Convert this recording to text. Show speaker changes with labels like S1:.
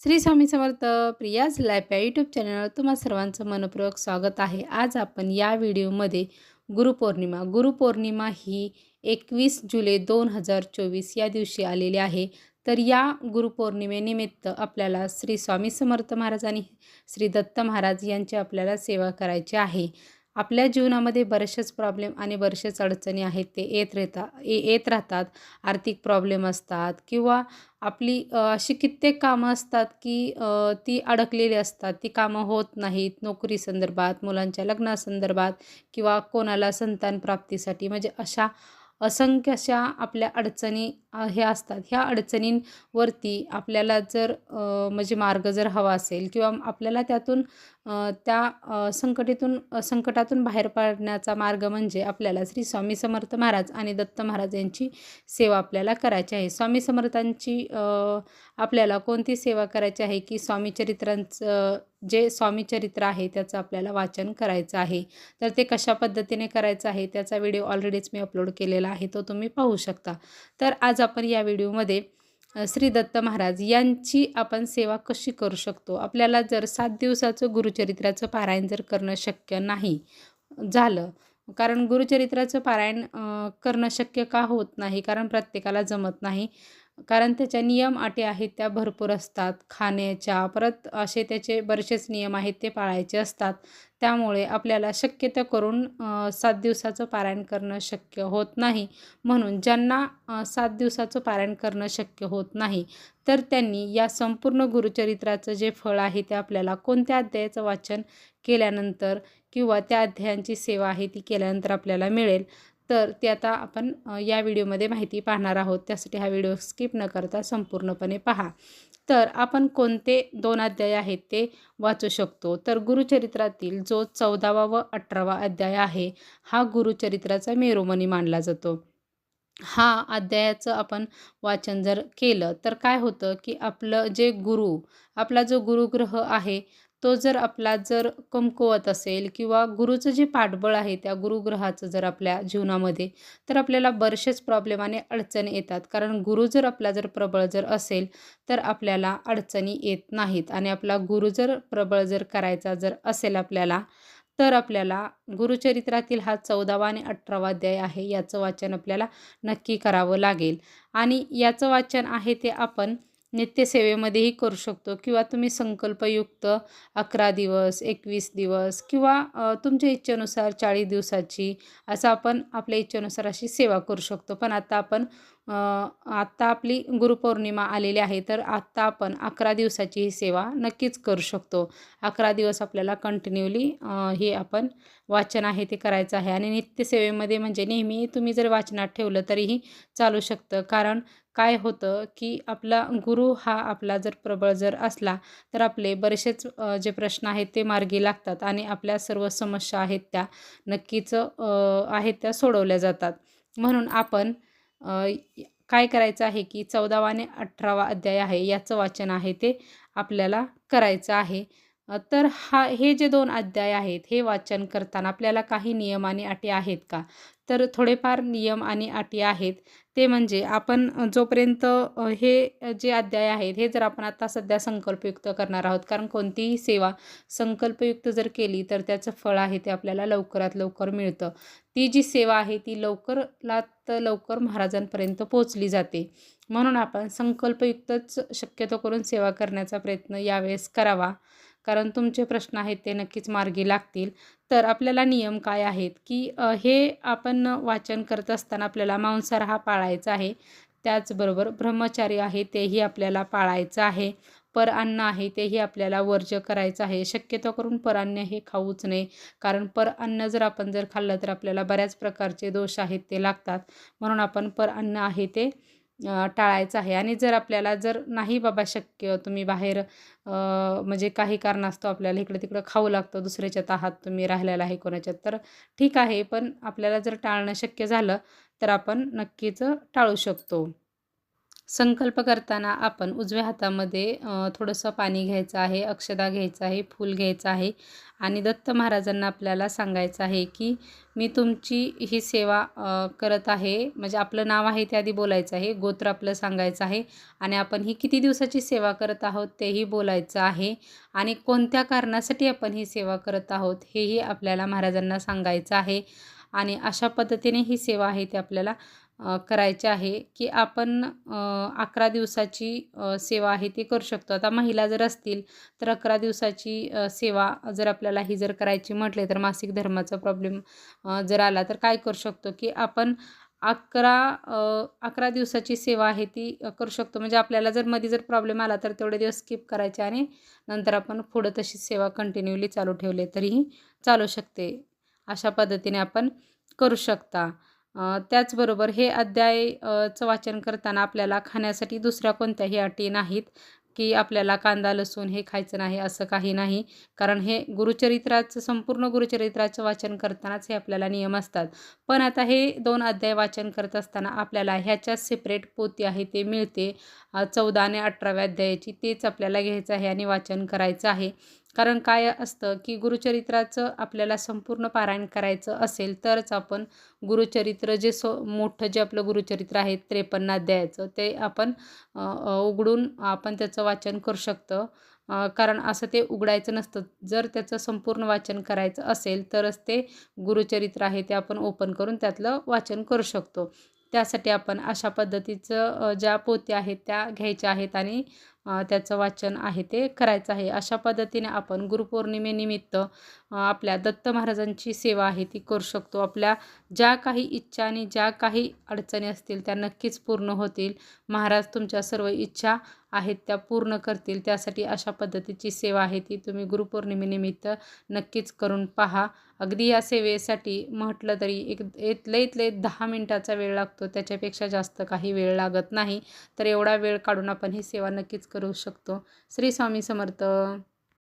S1: Shri Swami Samarth Priya's life या YouTube चॅनलवर तुम्हा सर्वांचं मनपूर्वक स्वागत आहे. आज आपण या व्हिडिओमध्ये गुरुपौर्णिमा. गुरुपौर्णिमा ही एकवीस जुलै दोन हजार चोवीस या दिवशी आलेली आहे. तर या गुरुपौर्णिमेनिमित्त आपल्याला श्री स्वामी समर्थ महाराज आणि श्री दत्त महाराज यांची आपल्याला सेवा करायची आहे. आपल्या जीवनामध्ये बरेचसेच प्रॉब्लेम आणि बरेचसेच अडचणी आहेत. ते येत राहता येत राहतात. आर्थिक प्रॉब्लेम असतात किंवा आपली अशी कित्येक कामं असतात की ती अडकलेली असतात. ती कामं होत नाहीत नोकरी संदर्भात मुलांच्या लग्नासंदर्भात किंवा कोणाला संतान प्राप्तीसाठी. म्हणजे अशा असंख्य अशा आपल्या अडचणी हे असतात. ह्या अडचणींवरती आपल्याला जर म्हणजे मार्ग जर हवा असेल किंवा आपल्याला त्यातून त्या संकटीतून संकटातून बाहेर पडण्याचा मार्ग म्हणजे आपल्याला श्री स्वामी समर्थ महाराज आणि दत्त महाराज यांची सेवा आपल्याला करायची आहे. स्वामी समर्थांची आपल्याला कोणती सेवा करायची आहे की स्वामी चरित्रांचं जे स्वामी चरित्र आहे त्याचं आपल्याला वाचन करायचं आहे. तर ते कशा पद्धतीने करायचं आहे त्याचा व्हिडिओ ऑलरेडीच मी अपलोड केलेला आहे तो तुम्ही पाहू शकता. तर आज आज आपण या व्हिडिओमध्ये श्री दत्त महाराज यांची आपण सेवा कशी करू शकतो? आपल्याला जर सात दिवसाचं गुरुचरित्राचं पारायण जर करणं शक्य नाही झालं कारण गुरुचरित्राचं पारायण करणं शक्य का होत नाही? कारण प्रत्येकाला जमत नाही. कारण त्याच्या नियम अटी आहेत त्या भरपूर असतात. खाण्याच्या परत असे त्याचे बरेचसेच नियम आहेत ते पाळायचे असतात. त्यामुळे आपल्याला शक्यतो करून सात दिवसाचं पारायण करणं शक्य होत नाही. म्हणून ज्यांना सात दिवसाचं पारायण करणं शक्य होत नाही तर त्यांनी या संपूर्ण गुरुचरित्राचं जे फळ आहे ते आपल्याला कोणत्या अध्यायाचं वाचन केल्यानंतर किंवा त्या अध्यायांची सेवा आहे ती केल्यानंतर आपल्याला मिळेल. तर ते आता आपण या व्हिडिओमध्ये माहिती पाहणार आहोत. त्यासाठी हा व्हिडिओ स्किप न करता संपूर्णपणे पहा. तर आपण कोणते दोन अध्याय आहेत ते वाचू शकतो. तर गुरुचरित्रातील जो चौदावा व अठरावा अध्याय आहे हा गुरुचरित्राचा मेरोमणी मानला जातो. हा अध्यायाचं आपण वाचन जर केलं तर काय होतं की आपलं जे गुरु आपला जो गुरुग्रह आहे तो जर आपला जर कमकुवत असेल किंवा गुरुचं जे पाठबळ आहे त्या गुरुग्रहाचं जर आपल्या जीवनामध्ये तर आपल्याला बरेचसेच प्रॉब्लेम आणि अडचणी येतात. कारण गुरु जर आपला जर प्रबळ जर असेल तर आपल्याला अडचणी येत नाहीत. आणि आपला गुरु जर प्रबळ जर करायचा जर असेल आपल्याला तर आपल्याला गुरुचरित्रातील हा चौदावा आणि अठरावा अध्याय आहे. याचं वाचन आपल्याला नक्की करावं लागेल. आणि याचं वाचन आहे ते आपण नित्यसेवेमध्येही करू शकतो किंवा तुम्ही संकल्पयुक्त अकरा दिवस एकवीस दिवस किंवा तुमच्या इच्छेनुसार चाळीस दिवसाची असं आपण आपल्या इच्छेनुसार अशी सेवा करू शकतो. पण आता आपण आत्ता आपली गुरुपौर्णिमा आलेली आहे तर आत्ता आपण अकरा दिवसाची ही सेवा नक्कीच करू शकतो. अकरा दिवस आपल्याला कंटिन्यूली हे आपण वाचन आहे ते करायचं आहे. आणि नित्यसेवेमध्ये म्हणजे नेहमी तुम्ही जर वाचनात ठेवलं तरीही चालू शकतं. कारण काय होतं की आपला गुरु हा आपला जर प्रबळ जर असला तर आपले बरेचसेच जे प्रश्न आहेत ते मार्गी लागतात आणि आपल्या सर्व समस्या आहेत त्या नक्कीच आहेत त्या सोडवल्या जातात. म्हणून आपण काय करायचं आहे की चौदावा आणि अठरावा अध्याय आहे याचं वाचन आहे ते आपल्याला करायचं आहे. तर हा हे जे दोन अध्याय आहेत हे वाचन करताना आपल्याला काही नियम आणि अटी आहेत का? तर थोडेफार नियम आणि अटी आहेत. ते म्हणजे आपण जोपर्यंत हे जे अध्याय आहेत हे जर आपण आता सध्या संकल्पयुक्त करणार आहोत कारण कोणतीही सेवा संकल्पयुक्त जर केली तर त्याचं फळ आहे ते आपल्याला लवकरात लवकर मिळतं. ती जी सेवा आहे ती लवकरात लवकर महाराजांपर्यंत पोचली जाते. म्हणून आपण संकल्पयुक्तच शक्यतो करून सेवा करण्याचा प्रयत्न यावेळेस करावा. कारण तुमचे प्रश्न आहेत ते नक्कीच मार्गी लागतील. तर आपल्याला नियम काय आहेत? की हे आपण वाचन करत असताना आपल्याला मांसाहार हा पाळायचा आहे. त्याचबरोबर ब्रह्मचारी आहे तेही आपल्याला पाळायचं आहे. पर अन्न आहे तेही आपल्याला वर्ज करायचं आहे. शक्यतो करून परान्न हे खाऊच नाही कारण पर अन्न जर आपण जर खाल्लं तर आपल्याला बऱ्याच प्रकारचे दोष आहेत ते लागतात. म्हणून आपण पर अन्न आहे ते टाळायचं आहे. आणि जर आपल्याला जर नाही बाबा शक्य तुम्ही बाहेर म्हणजे काही कारणास्तव आपल्याला इकडं तिकडं खाऊ लागतं दुसऱ्याच्यात आहात तुम्ही राहिलेला आहे कोणाच्यात तर ठीक आहे. पण आपल्याला जर टाळणं शक्य झालं तर आपण नक्कीच टाळू शकतो. संकल्प करताना आपण उजव्या हातामध्ये थोडंसं पाणी घ्यायचं आहे अक्षदा घ्यायचं आहे फूल घ्यायचं आहे आणि दत्त महाराजांना आपल्याला सांगायचं आहे की मी तुमची ही सेवा करत आहे म्हणजे आपलं नाव आहे ते आधी बोलायचं आहे गोत्र आपलं सांगायचं आहे आणि आपण ही किती दिवसाची सेवा करत आहोत तेही बोलायचं आहे आणि कोणत्या कारणासाठी आपण ही सेवा करत आहोत हेही आपल्याला महाराजांना सांगायचं आहे आणि अशा पद्धतीने ही सेवा आहे ती आपल्याला करायचे आहे की आपण अकरा दिवसाची सेवा आहे ती करू शकतो. आता महिला जर असतील तर अकरा दिवसाची सेवा जर आपल्याला ही जर करायची म्हटले तर मासिक धर्माचा प्रॉब्लेम जर आला तर काय करू शकतो की आपण अकरा अकरा दिवसाची सेवा आहे ती करू शकतो. म्हणजे आपल्याला जर मध्ये जर प्रॉब्लेम आला तर तेवढे दिवस स्किप करायचे आणि नंतर आपण पुढं तशी सेवा कंटिन्यूली चालू ठेवले तरीही चालू शकते. अशा पद्धतीने आपण करू शकता. त्याचबरोबर हे अध्यायचं वाचन करताना आपल्याला खाण्यासाठी दुसऱ्या कोणत्याही अटी नाहीत की आपल्याला कांदा लसूण हे खायचं नाही असं काही नाही. कारण हे गुरुचरित्राचं संपूर्ण गुरुचरित्राचं वाचन करतानाच हे आपल्याला नियम असतात. पण आता हे दोन अध्याय वाचन करत असताना आपल्याला ह्याच्या सेपरेट पोती आहे ते मिळते. चौदा आणि अठराव्या अध्यायाची तेच आपल्याला घ्यायचं आहे आणि वाचन करायचं आहे. कारण काय असतं की गुरुचरित्राचं आपल्याला संपूर्ण पारायण करायचं असेल तरच आपण गुरुचरित्र जे सो मोठं जे आपलं गुरुचरित्र आहे त्रेपन्न अध्यायाचं ते आपण उघडून आपण त्याचं वाचन करू शकतो. कारण असं ते उघडायचं नसतं. जर त्याचं संपूर्ण वाचन करायचं असेल तरच ते गुरुचरित्र आहे ते आपण ओपन करून त्यातलं वाचन करू शकतो. त्यासाठी आपण अशा पद्धतीचं ज्या पोत्या आहेत त्या घ्यायच्या आहेत आणि त्याचं वाचन आहे ते करायचं आहे. अशा पद्धतीने आपण गुरुपौर्णिमेनिमित्त आपल्या दत्त महाराजांची सेवा आहे ती करू शकतो. आपल्या ज्या काही इच्छा आणि ज्या काही अडचणी असतील त्या नक्कीच पूर्ण होतील. महाराज तुमच्या सर्व इच्छा आहेत त्या पूर्ण करतील. त्यासाठी अशा पद्धतीची सेवा आहे ती तुम्ही गुरुपौर्णिमेनिमित्त नक्कीच करून पहा. अगदी या सेवेसाठी म्हटलं तरी एक इथले इथले दहा मिनटाचा वेळ लागतो. त्याच्यापेक्षा जास्त काही वेळ लागत नाही. तर एवढा वेळ काढून आपण ही सेवा नक्कीच कर करू शकतो. श्री स्वामी समर्थ.